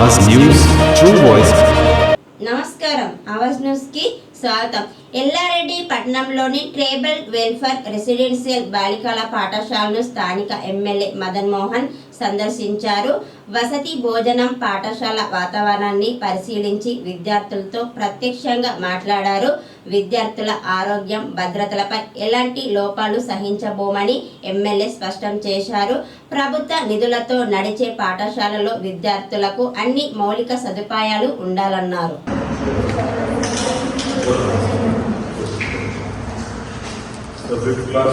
Awaaz news true voice. నమస్కారం. ఆవాజ్ న్యూస్కి స్వాగతం. ఎల్లారెడ్డి పట్టణంలోని ట్రైబల్ వెల్ఫేర్ రెసిడెన్షియల్ బాలికల పాఠశాలను స్థానిక ఎమ్మెల్యే మదన్ మోహన్ సందర్శించారు. వసతి భోజనం పాఠశాల వాతావరణాన్ని పరిశీలించి విద్యార్థులతో ప్రత్యక్షంగా మాట్లాడారు. విద్యార్థుల ఆరోగ్యం భద్రతలపై ఎలాంటి లోపాలు సహించబోమని ఎమ్మెల్యే స్పష్టం చేశారు. ప్రభుత్వ నిధులతో నడిచే పాఠశాలలో విద్యార్థులకు అన్ని మౌలిక సదుపాయాలు ఉండాలన్నారు. So class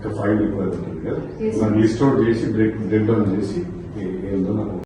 ఇంకా ఫైవ్ రిక్వైర్మెంట్ ఉంది కదా. నాకు లిస్ట్ అవుట్ చేసి బ్రేక్ బ్రేక్ డౌన్ చేసి ఏందో నాకు